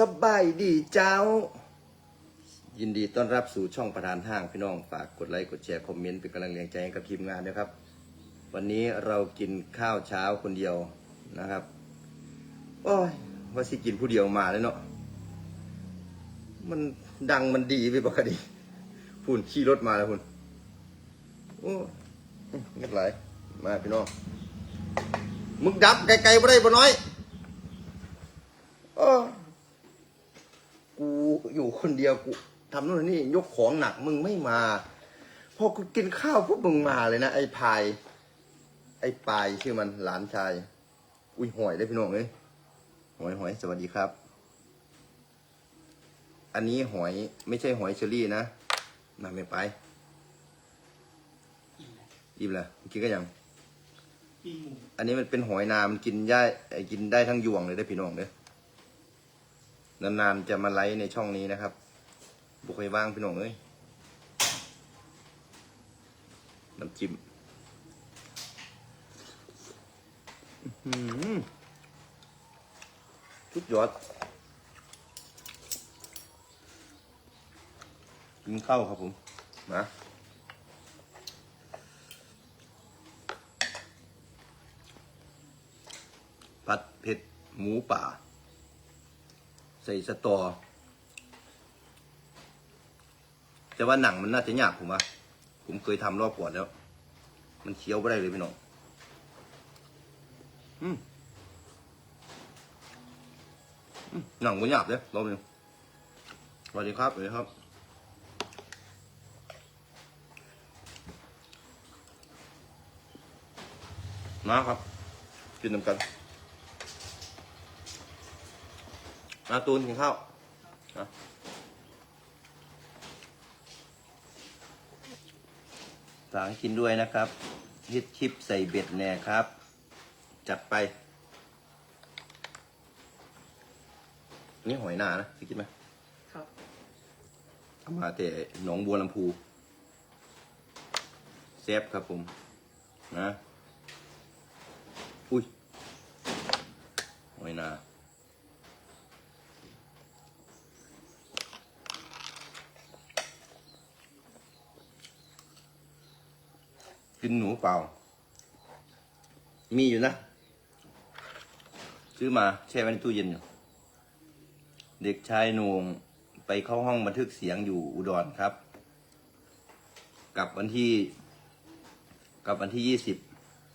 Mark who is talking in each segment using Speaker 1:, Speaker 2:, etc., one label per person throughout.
Speaker 1: สบายดีเจ้า ยินดีต้อนรับสู่ช่องประธานห้างพี่น้องฝากกดไลค์กดแชร์คอมเมนต์เป็นกำลังแรงใจให้กับทีมงานนะครับ วันนี้เรากินข้าวเช้าคนเดียวนะครับโอ้ยว่าสิกินผู้เดียวมาเลยเนาะมันดังมันดีไปปกติพุ่นขี่รถมาแล้วพุ่นโอ้เงียบไหลมาพี่น้องมึงดับไกลๆบ่ได้บ่น้อยโอ้ กูอยู่คนเดียวกูทำนู่นนี่ยกของหนักมึงไม่มาพอกูกินข้าวปุ๊บมึงมาเลยนะไอ้พาย ไอ้ปายชื่อมันหลานชาย อุ้ยหอยได้พี่น้องเอ้ยหอยหอยสวัสดีครับ อันนี้หอยไม่ใช่หอยเชอรี่นะมาไม่ไปอิ่มแล้วกินก็ยัง
Speaker 2: ปิ้งหมู
Speaker 1: อันนี้มันเป็นหอยนา มันกินได้ไอ้กินได้ทั้งยวงเลยได้อพี่น้องเด้อ นานๆจะมาไลฟ์ในช่องนี้นะครับ บุกไปว่างพี่หน้องเอ้ยน้ำจิ้มอื้อหือสุดยอดกินข้าวครับผม มาผัดเผ็ดหมูป่า ส่สตอ แต่ว่าหนังมันน่าจะยากผมว่าผมเคยทำรอบก่อนแล้ว มันเคี้ยวไม่ได้เลยพี่น้อง อืมหนังมันหยาบเลยรอบนึงสวัสดีครับสวัสดีครับมาครับ กินน้ำกัน มาตูนกินข้าวนะฝากให้กินด้วยนะครับฮิตชิปใส่เบ็ดแน่ครับ จัดไป นี่หอยนานะพี่กินไหม
Speaker 2: ครับ
Speaker 1: เอามาแต่หนองบัวลำพูเซฟครับผม นะ อุ้ยหอยนา กินหนูเปล่า มีอยู่นะ ซื้อมาแช่ไว้ในตู้เย็นอยู่เด็กชายโหนงไปเข้าห้องบันทึกเสียงอยู่อุดรครับกลับวันที่กลับวันที่ยี่สิบ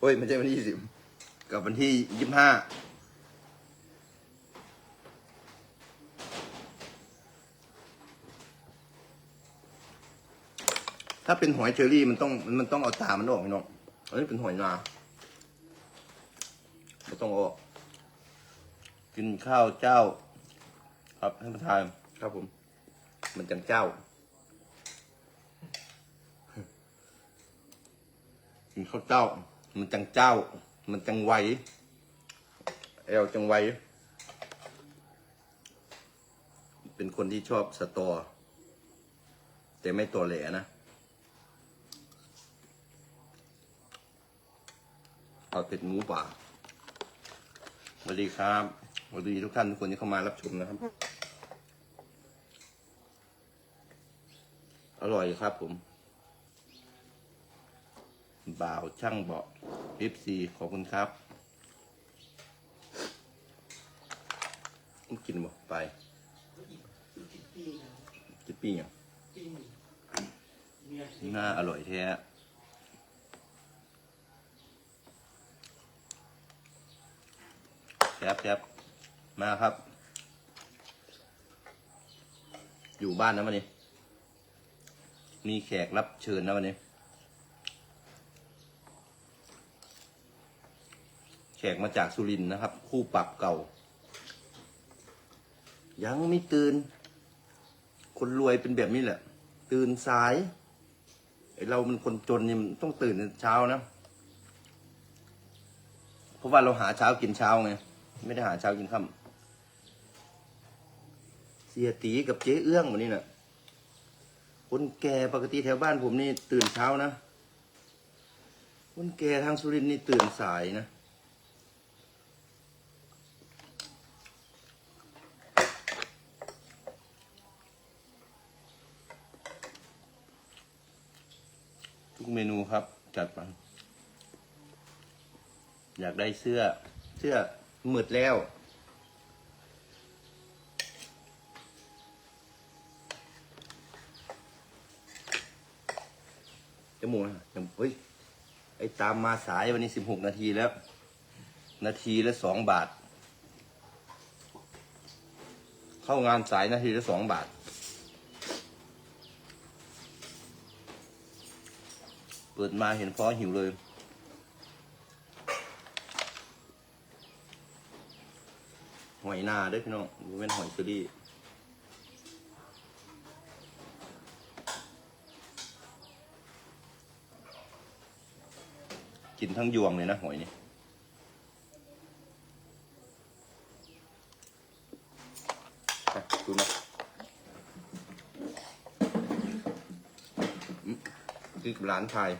Speaker 1: โอ้ยไม่ใช่วันที่ยี่สิบกลับวันที่ยี่สิบห้า ถ้าเป็นหอยเชอรี่มันต้องมันต้องเอาตามันออกพี่น้องอันนี้เป็นหอยนาไม่ต้องเอาออก กินข้าวเจ้า ครับท่านประธานครับผม มันจังเจ้า กินข้าวเจ้า มันจังเจ้า มันจังไวเอลจังไวเป็นคนที่ชอบสตอ แต่ไม่ตัวแหลนะ เอาเป็ดหมูป่าสวัสดีครับสวัสดีทุกท่านทุกคนที่เข้ามารับชมนะครับ อร่อยครับผมบ่าวช่างเบาะ FC ขอบคุณครับกินบ่ไป
Speaker 2: ปิ้งปิ้งนะ
Speaker 1: กินปิ้งอะ
Speaker 2: ปิ้งเมีย
Speaker 1: น่าอร่อยแท้ แซ่บแซ่บมาครับ อยู่บ้านนะวันนี้ มีแขกรับเชิญนะวันนี้ แขกมาจากสุรินทร์นะครับ คู่ปรับเก่า ยังไม่ตื่น คนรวยเป็นแบบนี้แหละ ตื่นสายไอเรามันคนจนเนี่ยมันต้องตื่นเช้านะ เพราะว่าเราหาเช้ากินเช้าไง ไม่ได้หาเช้ากินค่ำเสียตีกับเจ๊เอื้องวันนี้นะ่ะ คนแก่ปกติแถวบ้านผมนี่ตื่นเช้านะ คนแก่ทางสุรินทร์นี่ตื่นสายนะทุกเมนูครับ จัดไปอยากได้เสื้อเสื้อ มืดแล้ว จมูกนะจมูกเฮ้ย ไอ้ตามมาสายวันนี้สิบหกนาทีแล้ว นาทีละสองบาท เข้างานสายนาทีละสองบาทเปิดมาเห็นฟ้อหิวเลย หอยนาด้วยพี่น้องดูเป็นหอยเชอรี่กินทั้งยวงเลยนะหอยนี่ดูนะอืมกินกับร้านชาย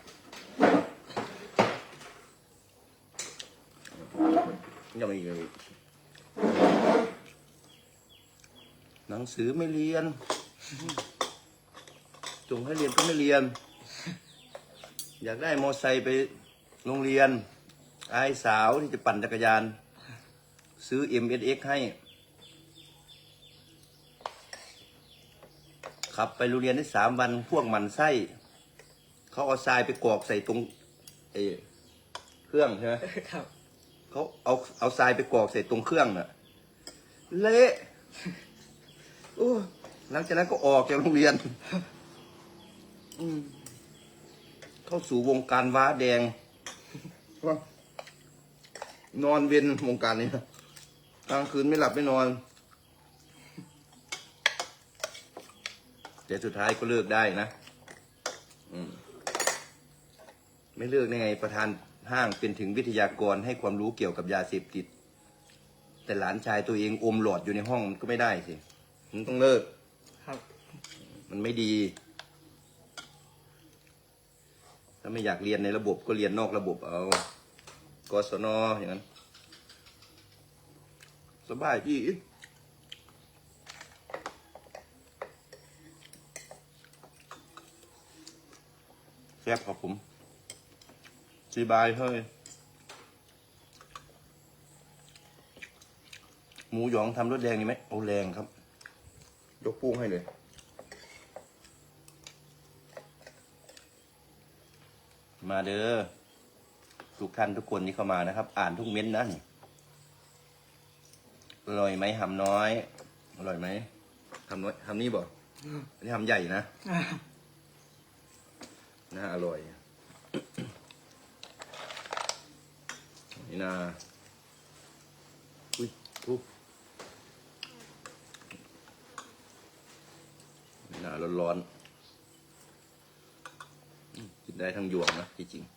Speaker 1: ยังไม่เลย หนังสือไม่เรียน จงให้เรียนก็ไม่เรียน อยากได้มอไซค์ไปโรงเรียน ไอ้สาวที่จะปั่นจักรยาน ซื้อ MSX ให้ ขับไปโรงเรียนได้สามวัน พวกมันไส้ เขาเอาทรายไปกรอกใส่ตรงไอ้เครื่องใช่ไหม
Speaker 2: ครับ
Speaker 1: เขาเอาเอาทรายไปกรอกใส่ตรงเครื่องน่ะเละ โอ้หลังจากนั้นก็ออกจากโรงเรียน อืมเข้าสู่วงการว้าแดง นอนเวียนวงการนี้กลางคืนไม่หลับไม่นอน แต่สุดท้ายก็เลิกได้นะมไม่เลิกได้ไงประธานห้างเป็นถึงวิทยากรให้ความรู้เกี่ยวกับยาเสพติด แต่หลานชายตัวเองอมหลอดอยู่ในห้องก็ไม่ได้สิ มันต้องเลิก
Speaker 2: ครับ
Speaker 1: มันไม่ดี ถ้าไม่อยากเรียนในระบบก็เรียนนอกระบบเอากศนอย่างนั้น สบายพี่แซ่บครับผมสบายเฮ้ยหมูหยองทำรสแดงนี่ไหมเอาแรงครับ ยกปุ้งให้เลย มาเด้อทุกท่านทุกคนที่เข้ามานะครับ อ่านทุกเม้นต์นะนี่อร่อยไหมหำน้อย อร่อยไหมทำน้อยทำนี่บ่อันนี้ทำใหญ่นะน่าอร่อย นี่นะอุ้ยทุบ นี่นะร้อนๆอืมกินได้ทั้งยวงนะจริงๆ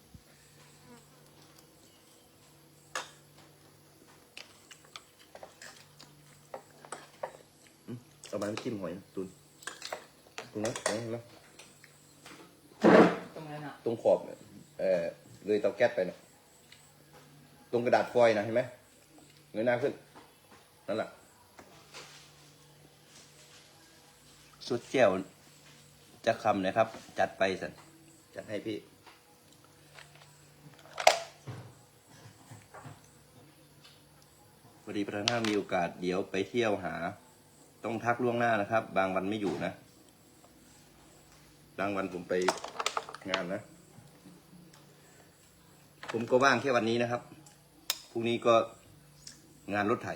Speaker 1: เอาไม้มาจิ้มหอยนะตุนตรงนั้นตรงนั้นนะ
Speaker 2: ตรงนั้นอะ
Speaker 1: ตรงขอบเนี่ยเออเลยเตาแก๊สไปเนะตรงกระดาษฟอยล์นะเห็นไหมเงยหน้าขึ้นนั่นแหละ สุดเจียวจะคำนะครับ จัดไปสันจัดให้พี่ พอดีประธานมีโอกาสเดี๋ยวไปเที่ยวหา ต้องทักล่วงหน้านะครับ บางวันไม่อยู่นะ บางวันผมไปงานนะ ผมก็ว่างแค่วันนี้นะครับ พรุ่งนี้ก็งานรถไถ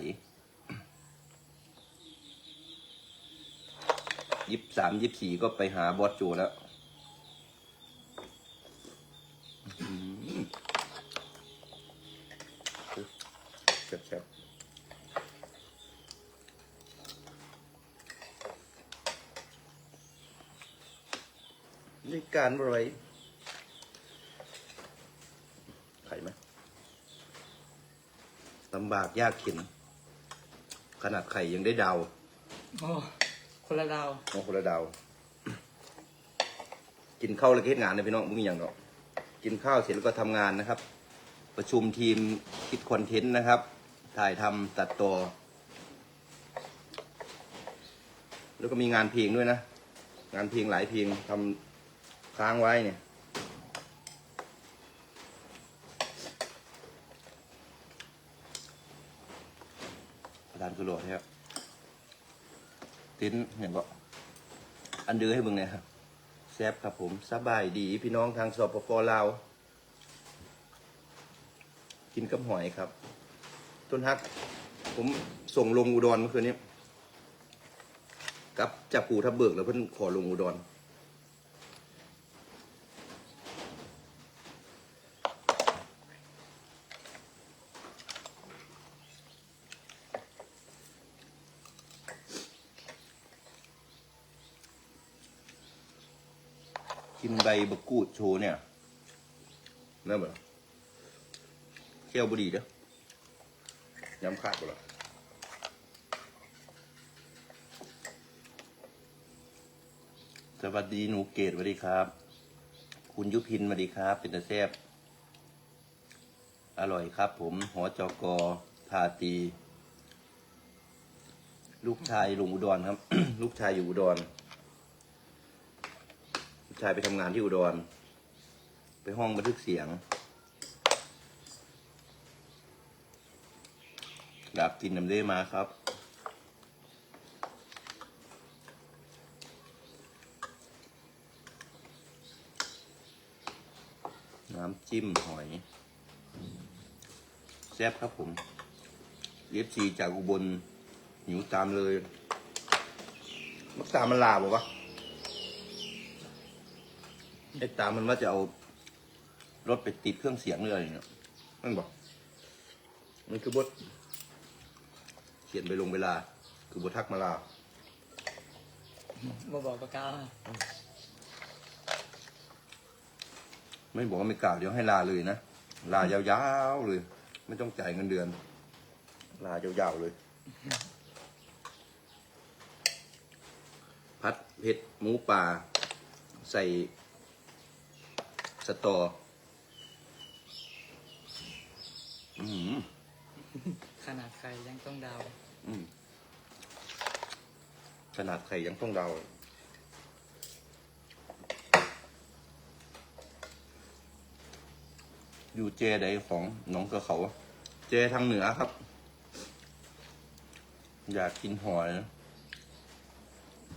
Speaker 1: ยิบสามยิบสี่ก็ไปหาบอสโจแล้วแซ่บๆนี่การอะไรไข่ไหมลำบากยากเข็น ขนาดไข่ยังได้ดาว
Speaker 2: โอ้ คนละดาว
Speaker 1: มองคนละดาว กินข้าวแล้วก็เฮ็ดงานนะพี่น้องมึงอย่างเนาะกินข้าวเสร็จแล้วก็ทำงานนะครับ ประชุมทีมคิดคอนเทนต์นะครับ ถ่ายทำตัดต่อ แล้วก็มีงานเพลงด้วยนะ งานเพลงหลายเพลงทำค้างไว้เนี่ย อาจารย์คือหลดนะครับ ติ้นเห็นบอกอันเดือให้มึงเน่ยครับแซบครับผมสบายดีพี่น้องทางสปปลาวกินกับหอยครับ ต้นฮัก ผมส่งลงอุดรเมื่อคืนนี้กับจับปูทับเบิกแล้วเพิ่นขอลงอุดร บบะกูดโชว์เนี่ยนั่นเหรอเคี่ยวบุดีเด้อย้ำขาดไปละสวัสดีหนูเกดสวัสดีครับ คุณยุพินสวัสดีครับ เป็นตาแซบอร่อยครับ ผมหอจอกอพาตี ลูกชายลุงอุดรครับ ลูกชายอยู่อุดร ชายไปทำงานที่อุดร ไปห้องบันทึกเสียงดาบตินนำเด้มาครับ น้ำจิ้มหอย แซ่บครับผมเอฟซีจากอุบลหิวตามเลยมักตามมันลาบอกวะ ไอ้ตามมันว่าจะเอารถไปติดเครื่องเสียงหรืออะไรเนี่ยมันบอก มันคือบทเขียนไปลงเวลา คือบททักมาลา
Speaker 2: มาบอกปากกา
Speaker 1: ไม่บอกว่าไม่กล่าวเดี๋ยวให้ลาเลยนะ ลายาวๆเลย ไม่ต้องจ่ายเงินเดือน ลายาวๆเลย พัดเผ็ดหมูป่า ใส่ สตออืม
Speaker 2: ขนาดใครยังต้องดาว
Speaker 1: อืมขนาดไข่ยังต้องเดาเลยอยู่เจใดของหน้องกระเขา เจทางเหนือครับ อยากกินหอยนะ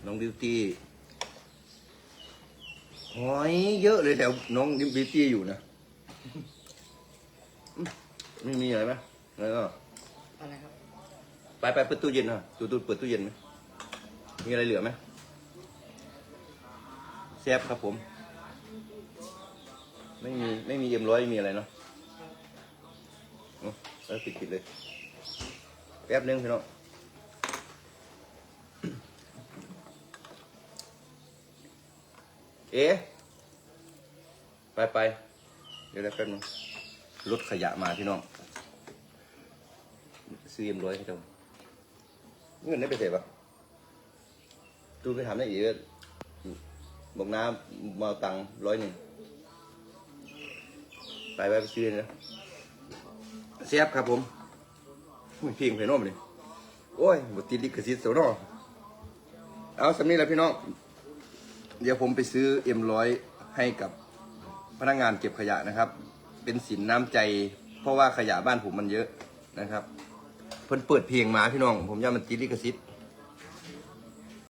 Speaker 1: น้องบิวตี้ หอยเยอะเลยแถวน้องบิวตี้อยู่นะอืมไม่มีอะไรไหมแล้วก็
Speaker 2: อะไรครับ
Speaker 1: ไปไปเปิดตู้เย็นอะตูตูเปิดตู้เย็นไหมมีอะไรเหลือไหมแซ่บครับผม ไม่มีไม่มีเอ็มร้อยมีอะไรเนาะเอาเออปิดปิดเลย แป๊บนึงพี่น้อง เอ๊ไปไปเดี๋ยวได้แป๊บนึงรถขยะมาพี่น้องซื้อเอ็มร้อยให้เจ้าเงินได้ไปเสร็จปะตูไปถามได้อีกบอกน้ามาตังร้อยหนึ่งไปไปไปซื้อเลยนะเสียบครับผมเพียงเพน้มเลยโอ้ยบติดลิขสิทธิ์สียวนอเอาสำนี้แหละพี่น้อง เดี๋ยวผมไปซื้อเอ็มร้อยให้กับพนักงานเก็บขยะนะครับ เป็นสินน้ำใจ เพราะว่าขยะบ้านผมมันเยอะนะครับ เพิ่นเปิดเพลงมาพี่น้อง ผมย่ามันติดลิขสิทธิ์